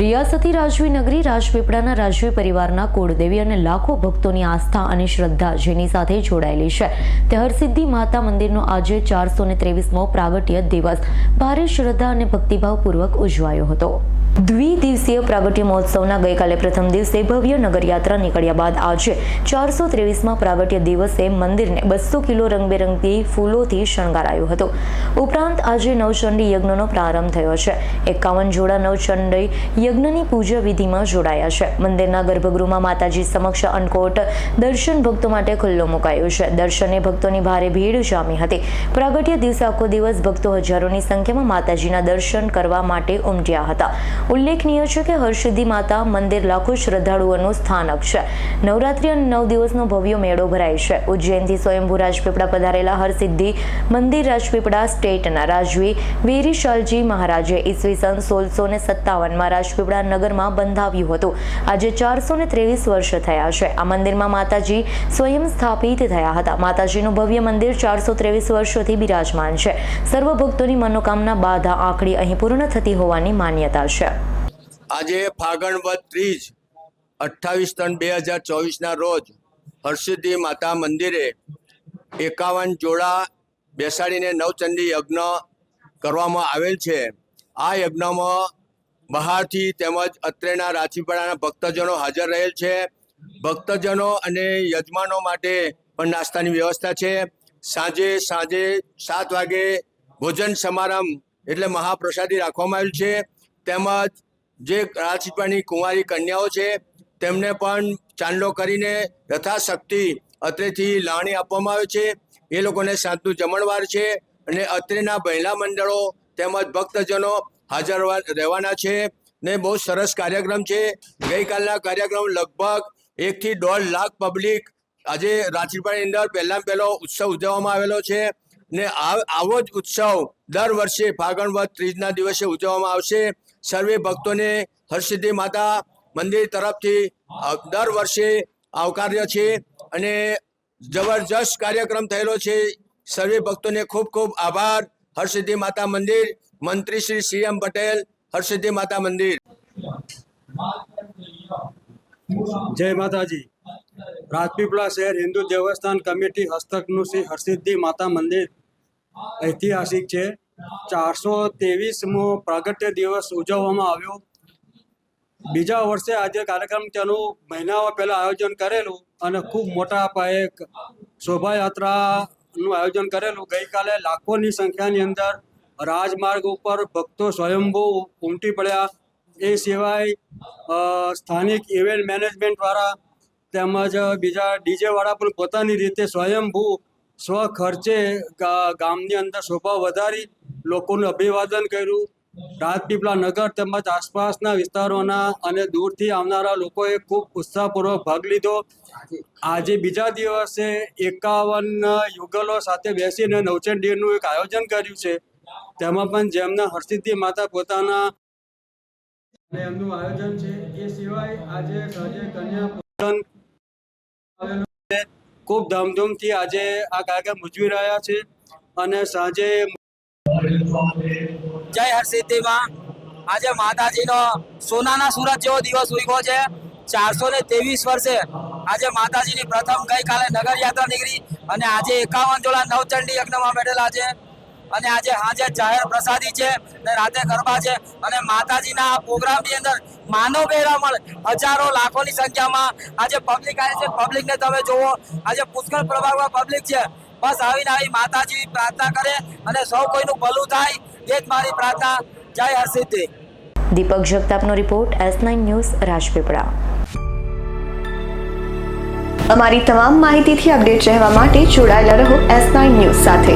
રિયાસતી રાજવી નગરી રાજપીપળાના રાજવી પરિવારના કુળદેવી અને લાખો ભક્તોની આસ્થા અને શ્રદ્ધા જેની સાથે જોડાયેલી છે. તે હરસિદ્ધિ માતા મંદિરનો આજે ચારસો ને ત્રેવીસમો પ્રાગટ્ય દિવસ. ભારે શ્રદ્ધા અને ભક્તિભાવપૂર્વક ઉજવાયો હતો. દ્વિદિવસીય પ્રાગટ્ય મહોત્સવના ગઈકાલે પ્રથમ દિવસે ભવ્ય નગરયાત્રા નીકળ્યા બાદ આજે ચારસો ત્રેવીસમાં પ્રાગટ્ય દિવસે મંદિરને બસો કિલો રંગબેરંગી ફૂલોથી શણગારાયું હતું. ઉપરાંત આજે નવચંડી યજ્ઞનો પ્રારંભ થયો છે. એકાવન જોડા નવચંડી યજ્ઞની પૂજા વિધિમાં જોડાયા છે. મંદિરના ગર્ભગૃહમાં માતાજી સમક્ષ અન્નકોટ દર્શન ભક્તો માટે ખુલ્લો મુકાયો છે. દર્શને ભક્તોની ભારે ભીડ જામી હતી. પ્રાગટ્ય દિવસે આખો દિવસ ભક્તો હજારોની સંખ્યામાં માતાજીના દર્શન કરવા માટે ઉમટ્યા હતા. ઉલ્લેખનીય છે કે હરસિદ્ધિ માતા મંદિર લાખો શ્રદ્ધાળુઓનું સ્થાનક છે. નવરાત્રી અને નવ દિવસનો ભવ્ય મેળો ભરાય છે. ઉજ્જૈનથી સ્વયંભૂ રાજપીપળા પધારેલા હરસિદ્ધિ મંદિર રાજપીપળા સ્ટેટના રાજવી વેરીશલજી મહારાજે ઈસવીસન સોળસો ને સત્તાવનમાં રાજપીપળા નગરમાં બંધાવ્યું હતું. આજે ચારસો ને ત્રેવીસ વર્ષ થયા છે. આ મંદિરમાં માતાજી સ્વયં સ્થાપિત થયા હતા. માતાજીનું ભવ્ય મંદિર ચારસો ત્રેવીસ વર્ષોથી બિરાજમાન છે. સર્વ ભક્તોની મનોકામના બાધા આંકડી અહીં પૂર્ણ થતી હોવાની માન્યતા છે. આજે ફાગણ વદ ત્રીજ, અઠ્ઠાવીસ ત્રણ બે હજાર ચોવીસના રોજ હર્ષિદ્ધિ માતા મંદિરે એકાવન જોડા બેસાડીને નવચંડી યજ્ઞ કરવામાં આવેલ છે. આ યજ્ઞમાં બહારથી તેમજ અત્રેના રાજપીપળાના ભક્તજનો હાજર રહેલ છે. ભક્તજનો અને યજમાનો માટે પણ નાસ્તાની વ્યવસ્થા છે. સાંજે સાંજે સાત વાગે ભોજન સમારંભ એટલે મહાપ્રસાદી રાખવામાં આવેલ છે. તેમજ જે રાજપીપળાની કુંવારી કન્યાઓ છે, તેમને પણ ચાંદલો કરીને યથાશક્તિ અત્રેથી લાણી આપવામાં આવે છે. એ લોકોને સાંજનું જમણવાર છે અને અત્રેના મહિલા મંડળો તેમજ ભક્તજનો હાજર રહેવાના છે ને બહુ સરસ કાર્યક્રમ છે. ગઈકાલના કાર્યક્રમ લગભગ એકથી દોઢ લાખ પબ્લિક આજે રાજપીપળાની અંદર પહેલાં પહેલો ઉત્સવ ઉજવવામાં આવેલો છે ને આવો જ ઉત્સવ દર વર્ષે ફાગણ વદ ત્રીજના દિવસે ઉજવવામાં આવશે. સર્વે ભક્તોને હરસિદ્ધિ માતા મંદિર તરફથી દર વર્ષે આવકાર્ય છે અને જબરજસ્ત કાર્યક્રમ થયેલો છે. સર્વે ભક્તોને ખૂબ ખૂબ આભાર. હરસિદ્ધિ માતા મંદિર, મંત્રી શ્રી સી એમ પટેલ, હરસિદ્ધિ માતા મંદિર. જય માતાજી. રાજપીપળા શહેર હિન્દુ દેવસ્થાન કમિટી હસ્તકનું શ્રી હરસિદ્ધિ માતા મંદિર ઐતિહાસિક છે. ચારસો ત્રેવીસમો પ્રાગટ્ય દિવસ ઉજવવામાં આવ્યો. બીજા વર્ષે આજે કાર્યક્રમ તેનું મહિનાઓ પહેલાં આયોજન કરેલું. અને ખૂબ મોટા પાયે શોભાયાત્રાનું આયોજન કરેલું. ગઈકાલે લાખોની સંખ્યાની અંદર રાજમાર્ગ ઉપર ભક્તો સ્વયંભૂ ઉમટી પડ્યા. એ સિવાય સ્થાનિક ઇવેન્ટ મેનેજમેન્ટ દ્વારા તેમજ બીજા ડીજે વાળા પણ પોતાની રીતે સ્વયંભૂ સ્વ ખર્ચે ગા- ગામની અંદર શોભા વધારી લોકોનું અભિવાદન કર્યું. રાજપીપળા નગર તેમજ આસપાસના વિસ્તારોના અને દૂરથી આવનારા લોકોએ ખૂબ ઉત્સાહપૂર્વક ભાગ લીધો. આજે બીજા દિવસે એકાવન યુગલો સાથે બેસીને નવચંડીનું એક આયોજન કર્યું છે. તેમાં પણ જેમના હરસિદ્ધિ માતા પોતાના એમનું આયોજન છે. એ સિવાય આજે સાંજે કન્યા ખૂબ ધામધૂમથી આજે આ કાર્યક્રમ ઉજવી રહ્યા છે અને સાંજે જય હરસિદ્ધિમાં આજે માતાજીનો સોનાના સુરત જેવો દિવસ ઉગ્યો છે. ચારસો ને ત્રેવીસ વર્ષે આજે માતાજીની પ્રથમ ગઈકાલે નગર યાત્રા નીકળી અને આજે એકાવન જોડા નવચંડી યજ્ઞમાં બેઠેલા છે. અને આજે સાંજે જાહેર પ્રસાદી છે ને રાતે ગરબા છે. અને માતાજીના પ્રોગ્રામની અંદર માનવ મળે હજારો લાખોની સંખ્યામાં આજે પબ્લિક આવે છે. પબ્લિકને તમે જુઓ આજે પુષ્કળ પ્રભાવમાં પબ્લિક છે. બસ આવીને આવી માતાજી પ્રાર્થના કરે અને સૌ કોઈનું ભલું થાય. એ મારી પ્રાર્થના. જય Harsiddhi. Deepak જગતાપનો report S nine news Rajpipla. અમારી તમામ માહિતીથી અપડેટ રહેવા માટે જોડાયેલા રહો એસ નાઇન ન્યૂઝ સાથે.